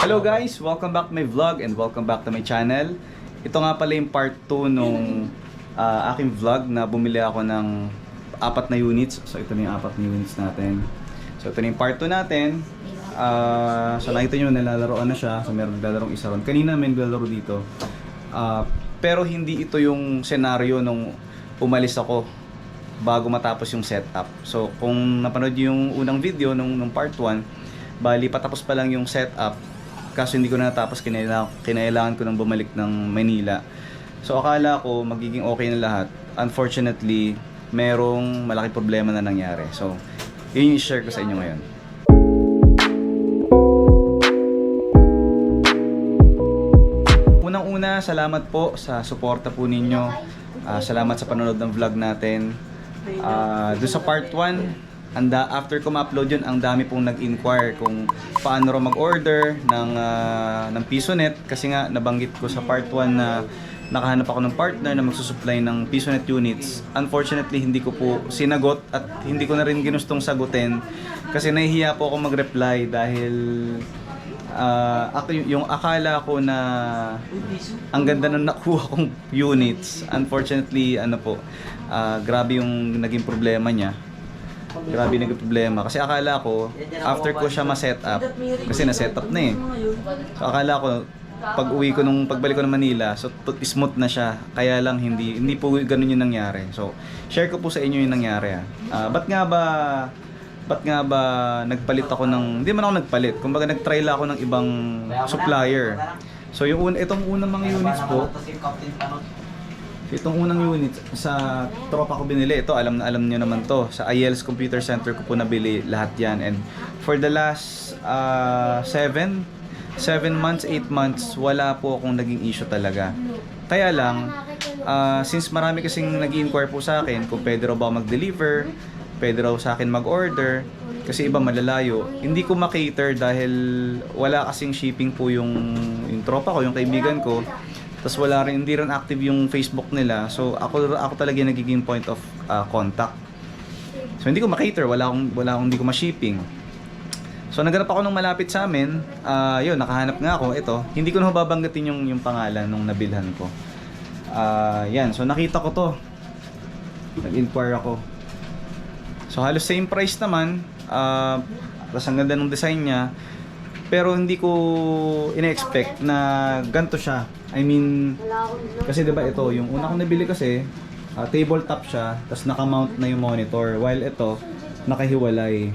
Hello guys! Welcome back to my vlog and welcome back to my channel. Ito nga pala yung part 2 nung ah, aking vlog na bumili ako ng apat na units. So ito na yung apat na units natin. So ito na yung part 2 natin. Ah, so nakita nyo nalalaroan na siya. So meron naglalarong isa ron. Kanina may naglalaro dito. Ah, pero hindi ito yung senaryo nung umalis ako bago matapos yung setup. So kung napanood yung unang video nung, nung part 1, bali patapos pa lang yung setup kaso hindi ko na natapos kinailangan, kinailangan ko nang bumalik ng Manila. So akala ko magiging okay na lahat. Unfortunately, merong malaking problema na nangyari. So yun yung share ko sa inyo ngayon. Unang-una, salamat po sa suporta po ninyo. Ah, salamat sa panonood ng vlog natin. Ah, doon sa part 1, anda after ko ma-upload yun, ang dami pong nag-inquire kung paano raw mag-order ng ah, ng PisoNet kasi nga nabanggit ko sa part 1 na nakahanap ako ng partner na magsusupply ng PisoNet units. Unfortunately, hindi ko po sinagot at hindi ko na rin ginustong sagutin kasi nahihiya po ako mag-reply dahil ah, ako yung, akala ko na ang ganda ng nakuha kong units. Unfortunately, ano po, ah, grabe yung naging problema niya. Grabe naging problema. Kasi akala ko, after ko siya ma-set up, kasi na-set up na eh. So akala ko, pag uwi ko nung pagbalik ko ng Manila, so smooth na siya. Kaya lang hindi hindi po ganun yung nangyari. So, share ko po sa inyo yung nangyari ah. Ah, ba't nga ba ba't nga ba nagpalit ako ng hindi man ako nagpalit. Kumbaga nag-try lang ako ng ibang supplier. So, yung un, itong unang mga units po, Itong unang unit sa tropa ko binili, ito alam na alam niyo naman to. Sa IELTS Computer Center ko po nabili lahat yan. And for the last 7 7 months, 8 months, wala po akong naging issue talaga. Kaya lang, ah, since marami kasing nag inquire po sa akin kung pwede raw ba mag-deliver, pwede raw sa akin mag-order, kasi iba malalayo. Hindi ko makater dahil wala kasing shipping po yung, yung tropa ko, yung kaibigan ko. Tapos wala rin, hindi rin active yung Facebook nila. So ako ako talaga yung nagiging point of ah, contact. So hindi ko makater, wala akong wala akong hindi ko ma-shipping. So naghanap ako ng malapit sa amin. Ah, yun, nakahanap nga ako. Ito, hindi ko na babanggitin yung yung pangalan nung nabilhan ko. Ah, yan. So nakita ko to. Nag-inquire ako. So halos same price naman. Ah, tapos ang ganda ng design niya. Pero hindi ko ina-expect na ganito siya. I mean, kasi 'di ba ito, yung una kong nabili kasi ah, tabletop siya, tapos naka-mount na yung monitor. While ito, nakahiwalay.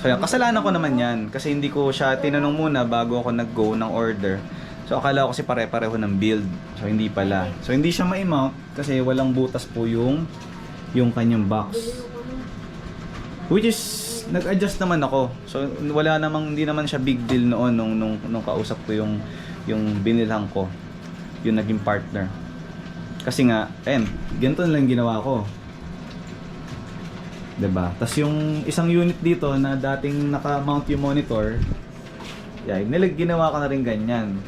So yan, kasalanan ko naman yan kasi hindi ko siya tinanong muna bago ako nag-go ng order. So akala ko kasi pare-pareho ng build. So hindi pala. So hindi siya ma-mount kasi walang butas po yung yung kanyang box. Which is nag-adjust naman ako. So wala namang hindi naman siya big deal noon nung nung, nung kausap ko yung yung binilhan ko. Yung naging partner. Kasi nga, eh, ganito lang ginawa ko. 'Di ba? Tapos yung isang unit dito na dating naka-mount yung monitor, yeah, nilag ginawa ko na rin ganyan.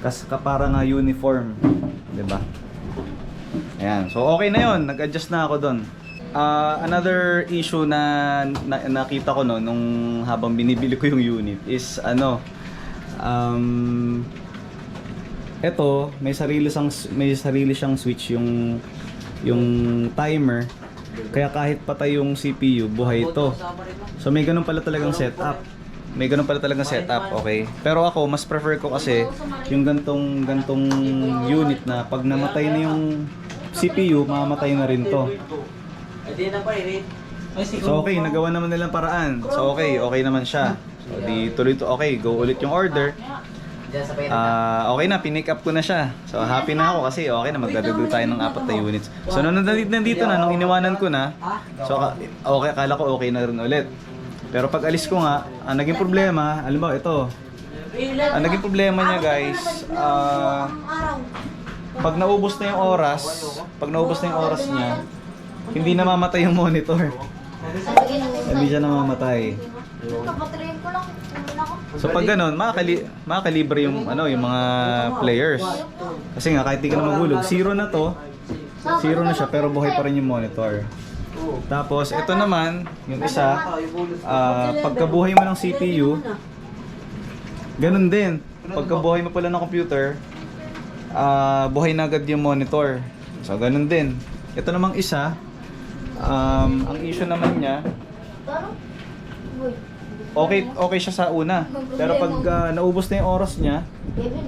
Kas ka para nga uniform, 'di ba? Ayan. So okay na 'yon, nag-adjust na ako doon. Ah, another issue na, na nakita ko no nung habang binibili ko yung unit is ano um eto may sarili siyang may sarili siyang switch yung yung timer kaya kahit patay yung CPU, buhay ito. So may ganun pala talagang setup. May ganun pala talagang setup, okay? Pero ako, mas prefer ko kasi yung gantong gantong unit na pag namatay na yung CPU, mamamatay na rin to. So okay, nagawa naman nilang paraan. So okay, okay naman siya. So di tuloy to okay, go ulit yung order. Ah, okay na, pinick up ko na siya. So happy na ako kasi okay na magdadagdag tayo ng apat na units. So nung nandito, nandito na, nung iniwanan ko na, so ka- okay, akala ko okay na rin ulit. Pero pag alis ko nga, ang naging problema, alam mo, ito. Ang naging problema niya guys, ah, pag naubos na yung oras, pag naubos na yung oras niya, hindi namamatay yung monitor. Hindi siya namamatay. Kapatrayin ko lang. So pag ganun, makakali makakalibre yung ano, yung mga players. Kasi nga kahit di ka na maghulog, zero na to. Zero na siya pero buhay pa rin yung monitor. Tapos, ito naman, yung isa, ah, pagkabuhay mo ng CPU, ganun din. Pagkabuhay mo pala ng computer, ah, buhay na agad yung monitor. So, ganun din. Ito namang isa, um, ang issue naman niya, okay okay siya sa una. Pero pag ah, naubos na yung oras niya,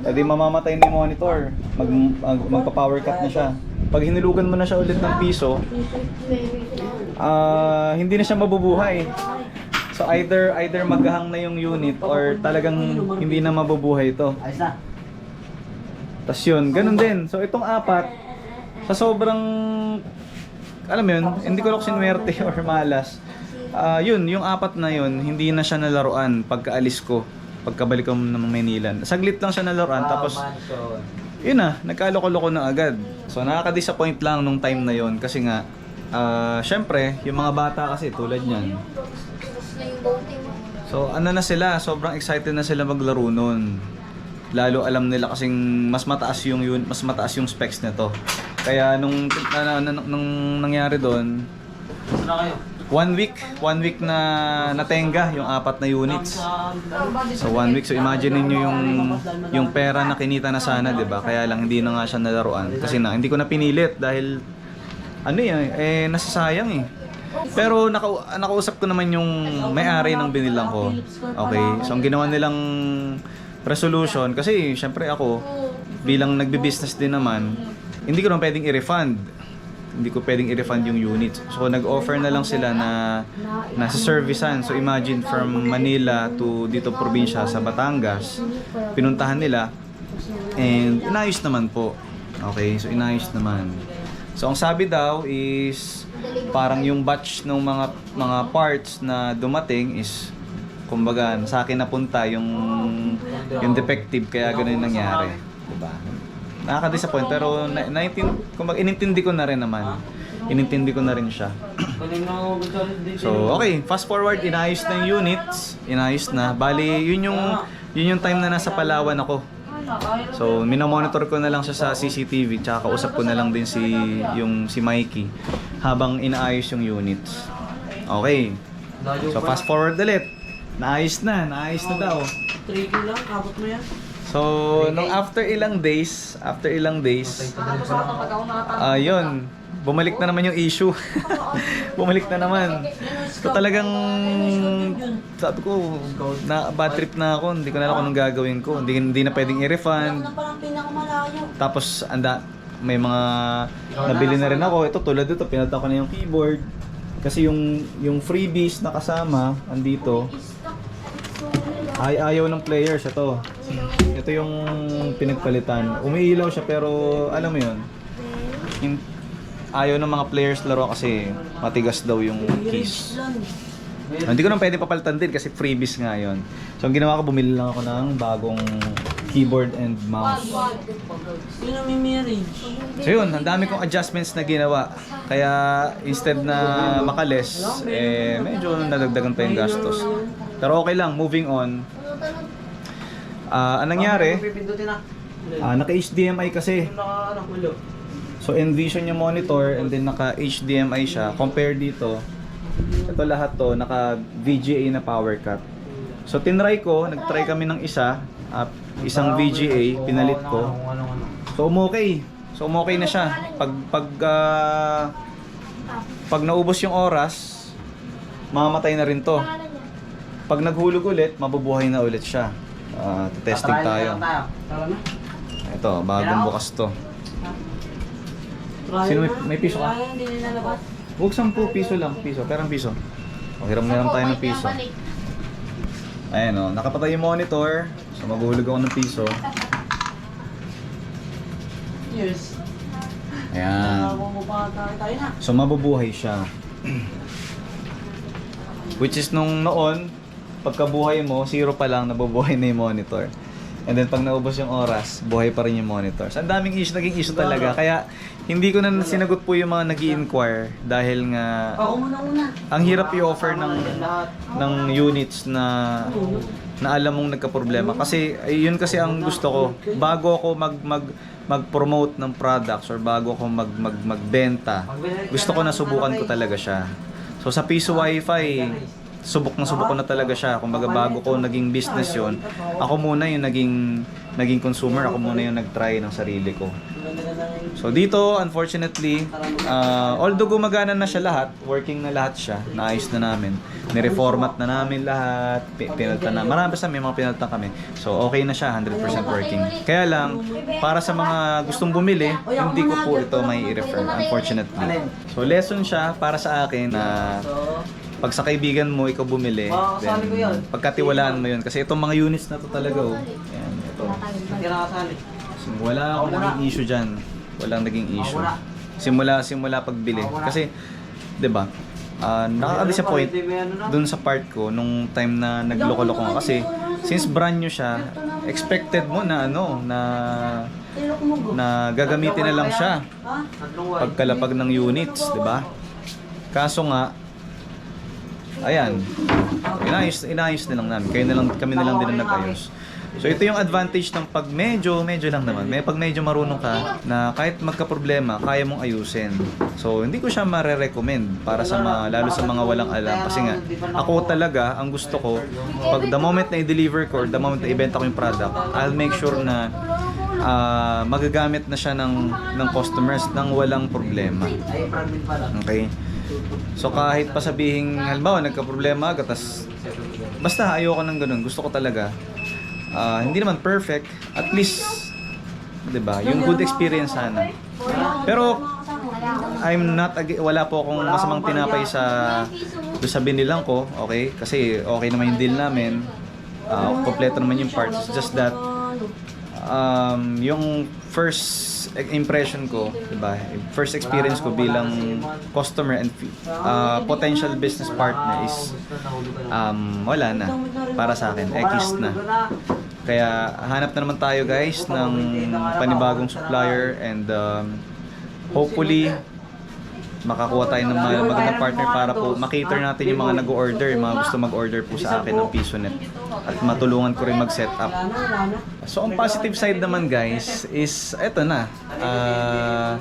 edi mamamatay na yung monitor. Mag, mag, magpa-power cut na siya. Pag hinilugan mo na siya ulit ng piso, ah hindi na siya mabubuhay. So either either maghang na yung unit or talagang hindi na mabubuhay ito. Ayos. Tapos yun, ganun din. So itong apat, sa sobrang, alam mo yun, hindi ko lang sinwerte or malas. Ah, yun, yung apat na yun, hindi na siya nalaruan pagkaalis ko, pagkabalik ko ng Manila. Saglit lang siya nalaruan, tapos yun na, nagkaloko-loko na agad. So nakaka-disappoint lang nung time na yun kasi nga, ah, syempre, yung mga bata kasi tulad niyan. So ano na sila, sobrang excited na sila maglaro nun. Lalo alam nila kasing mas mataas yung yun, mas mataas yung specs nito. Kaya nung na, na, nung nangyari doon, na kayo? one week, one week na natenga yung apat na units. So one week, so imagine niyo yung yung pera na kinita na sana, 'di ba? Kaya lang hindi na nga siya nalaruan kasi na hindi ko na pinilit dahil ano yan, eh nasasayang eh. Pero naka, nakausap ko naman yung may-ari ng binilang ko. Okay, so ang ginawa nilang resolution kasi syempre ako bilang nagbi-business din naman, hindi ko naman pwedeng i-refund. Hindi ko pwedeng i-refund yung unit. So nag-offer na lang sila na nasa servicean. So imagine from Manila to dito probinsya sa Batangas, pinuntahan nila and inayos naman po. Okay, so inayos naman. So ang sabi daw is parang yung batch ng mga mga parts na dumating is kumbaga sa akin napunta yung yung defective kaya ganun nangyari, 'di ba? Nakaka-disappoint pero na, naitin, kumbaga inintindi ko na rin naman. Inintindi ko na rin siya. So, okay, fast forward, inayos na yung units, inayos na. Bali, yun yung yun yung time na nasa Palawan ako. So, minomonitor ko na lang siya sa CCTV, tsaka kausap ko na lang din si yung si Mikey habang inaayos yung units. Okay. So, fast forward ulit. Naayos na, naayos na daw. Tricky lang, kabot mo yan. So, nung after ilang days, after ilang days, ah yun, bumalik na naman yung issue. bumalik na naman. So talagang sabi ko, na bad trip na ako, hindi ko na alam kung anong gagawin ko. Hindi, hindi na pwedeng i-refund. parang pinakamalayo. Tapos anda may mga nabili na rin ako. Ito tulad dito, pinalta ko na yung keyboard. Kasi yung yung freebies na kasama andito ay ayaw ng players ito. Ito yung pinagpalitan. Umiilaw siya pero alam mo yun. hin- ayaw ng mga players laro kasi matigas daw yung keys. Hindi ko naman pwede papalitan din kasi freebies nga yun. So ang ginawa ko, bumili lang ako ng bagong keyboard and mouse. Sino may marriage? So yun, ang dami kong adjustments na ginawa. Kaya instead na makales, eh medyo nadagdagan pa yung gastos. Pero okay lang, moving on. Ah, anong nangyari? Pipindutin na. Ah, naka-HDMI kasi. Naka, ano, ulo. So Envision yung monitor and then naka HDMI siya. Compare dito, ito lahat to naka VGA na power cut. So tinry ko, nagtry kami ng isa, ah, isang VGA, pinalit ko. Ano, ano. So umokay. So umokay na siya. Pag pag ah, pag naubos yung oras, mamamatay na rin to. Pag naghulog ulit, mabubuhay na ulit siya. Ah, testing tayo. Tara na. Ito, bagong bukas to. Sino may- may piso ka? Huwag 10 piso lang, piso. Perang piso. O, hiram na lang tayo ng piso. Ayan o, nakapatay yung monitor. So maguhulog ako ng piso. Yes. Ayan. So mabubuhay siya. Which is nung noon, pagkabuhay mo, zero pa lang nabubuhay na yung monitor. And then pag naubos yung oras, buhay pa rin yung monitors. Ang daming issue, naging issue talaga. Kaya hindi ko na sinagot po yung mga nag inquire dahil nga muna. ang hirap i-offer ng ng units na na alam mong nagka-problema kasi yun kasi ang gusto ko bago ako mag mag mag-promote ng products or bago ako mag mag magbenta gusto ko na subukan ko talaga siya so sa piso wifi subok na subok ko na talaga siya kumbaga bago ko naging business yon ako muna yung naging naging consumer ako muna yung nag-try ng sarili ko So dito, unfortunately, uh, although gumagana na siya lahat, working na lahat siya, naayos na namin. Nireformat na namin lahat, pi- pinalta na. Marami basta may mga pinalta kami. So okay na siya, 100% working. Kaya lang, para sa mga gustong bumili, hindi ko po ito may i-refer, unfortunately. So lesson siya para sa akin na pag sa kaibigan mo, ikaw bumili, then pagkatiwalaan mo yun. Kasi itong mga units na to talaga, oh. Ayan, ito. Hindi na kasali. Wala akong naging issue dyan. Walang naging issue. Wala. Simula, simula pagbili. Kasi, di ba, ah, nakaka-disappoint dun sa part ko nung time na nagloko-loko nga. Kasi, since brand new siya, expected mo na ano, na na gagamitin na lang siya? Tatlong pagkalapag ng units, di ba? Kaso nga, ayan, inayos, inayos na lang namin. Kayo na lang, kami na lang din ang nag-ayos. So ito yung advantage ng pag medyo, medyo lang naman. May pag medyo marunong ka na kahit magka-problema, kaya mong ayusin. So hindi ko siya mare-recommend para sa mga, lalo sa mga walang alam. Kasi nga, ako talaga, ang gusto ko, pag the moment na i-deliver ko or the moment na ibenta ko yung product, I'll make sure na ah, magagamit na siya ng, ng customers nang walang problema. Okay? So kahit pa sabihin, halimbawa nagka-problema agad, tas basta ayoko ng ganun. Gusto ko talaga, ah, hindi naman perfect, at least, 'di ba? Yung good experience sana. Pero I'm not wala po akong masamang tinapay sa sa binilang ko, okay? Kasi okay naman yung deal namin. Ah, kompleto naman yung parts. Just that um, yung first impression ko, 'di ba? First experience ko bilang customer and uh, potential business partner is um, wala na para sa akin. X na. Kaya hanap na naman tayo guys ng panibagong supplier and um, hopefully makakuha tayo ng mga magandang partner para po makater natin yung mga nag-order, yung mga gusto mag-order po sa akin ng PisoNet at matulungan ko rin mag-set up. So ang positive side naman guys is eto na. Ah,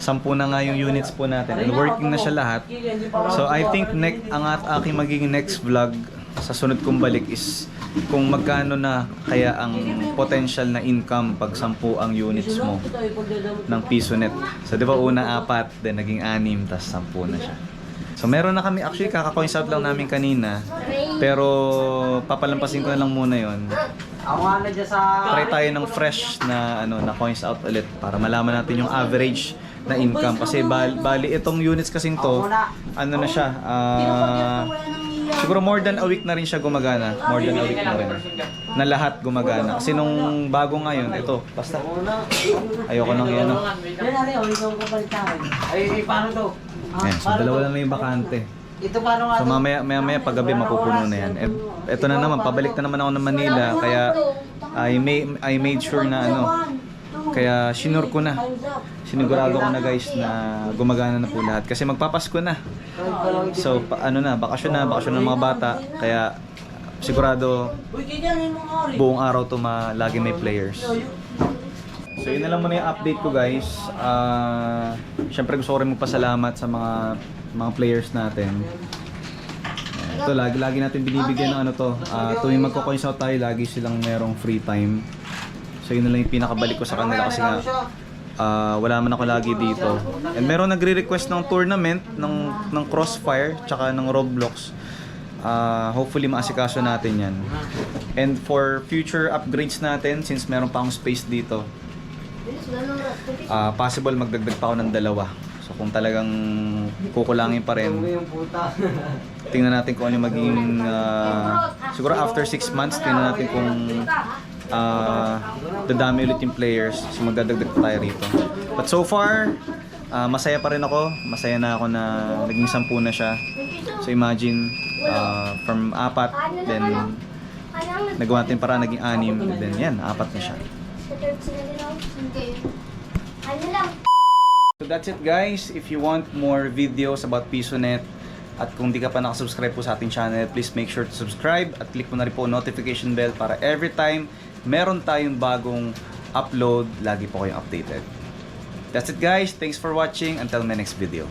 sampu na nga yung units po natin and working na siya lahat. So I think next ang at aking magiging next vlog sa sunod kong balik is kung magkano na kaya ang potential na income pag sampu ang units mo ng PisoNet. So di ba una apat, then naging anim, tas sampu na siya. So meron na kami, actually kaka-coins out lang namin kanina. Pero papalampasin ko na lang muna yon. Nga na dyan sa... Try tayo ng fresh na ano na coins out ulit para malaman natin yung average na income kasi bal- bali itong units kasing to ano na siya ah, siguro more than a week na rin siya gumagana more than a week na rin na lahat gumagana kasi nung bago ngayon ito basta ayoko nang yan no? Yan na rin, oh, ikaw ang kapalit sa akin. Ay, paano to? Ah, Ayan, so dalawa lang na yung bakante Ito paano nga So to? mamaya, maya maya paggabi mapupuno na yan. Et, eto na naman, pabalik na naman ako ng Manila kaya I, made, I made sure na ano, kaya sinure ko na. Sinigurado ko na guys na gumagana na po lahat kasi magpapasko na. So pa, ano na, bakasyon na, bakasyon ng mga bata kaya sigurado buong araw to ma, lagi may players. So yun na lang muna yung update ko guys. Ah, Siyempre gusto ko rin magpasalamat sa mga mga players natin. Ito lagi lagi natin binibigyan ng ano to. Ah, tuwing magko-coins out tayo, lagi silang merong free time. So yun na lang yung pinakabalik ko sa kanila kasi nga ah, wala man ako lagi dito. And meron nagre-request ng tournament ng ng Crossfire tsaka ng Roblox. Ah, hopefully maasikaso natin 'yan. And for future upgrades natin since meron pa akong space dito, ah, possible magdagdag pa ako ng dalawa. So kung talagang kukulangin pa rin, tingnan natin kung ano yung magiging ah, siguro after 6 months tingnan natin kung ah dadami ulit yung players so magdadagdag pa tayo rito but so far ah, masaya pa rin ako masaya na ako na naging sampu na siya so imagine ah, from apat then nagawa natin para naging anim. And then yan, apat na siya. So that's it guys. If you want more videos about PisoNet at kung di ka pa nakasubscribe po sa ating channel, please make sure to subscribe at click mo na rin po notification bell para every time meron tayong bagong upload, lagi po kayong updated. That's it guys. Thanks for watching. Until my next video.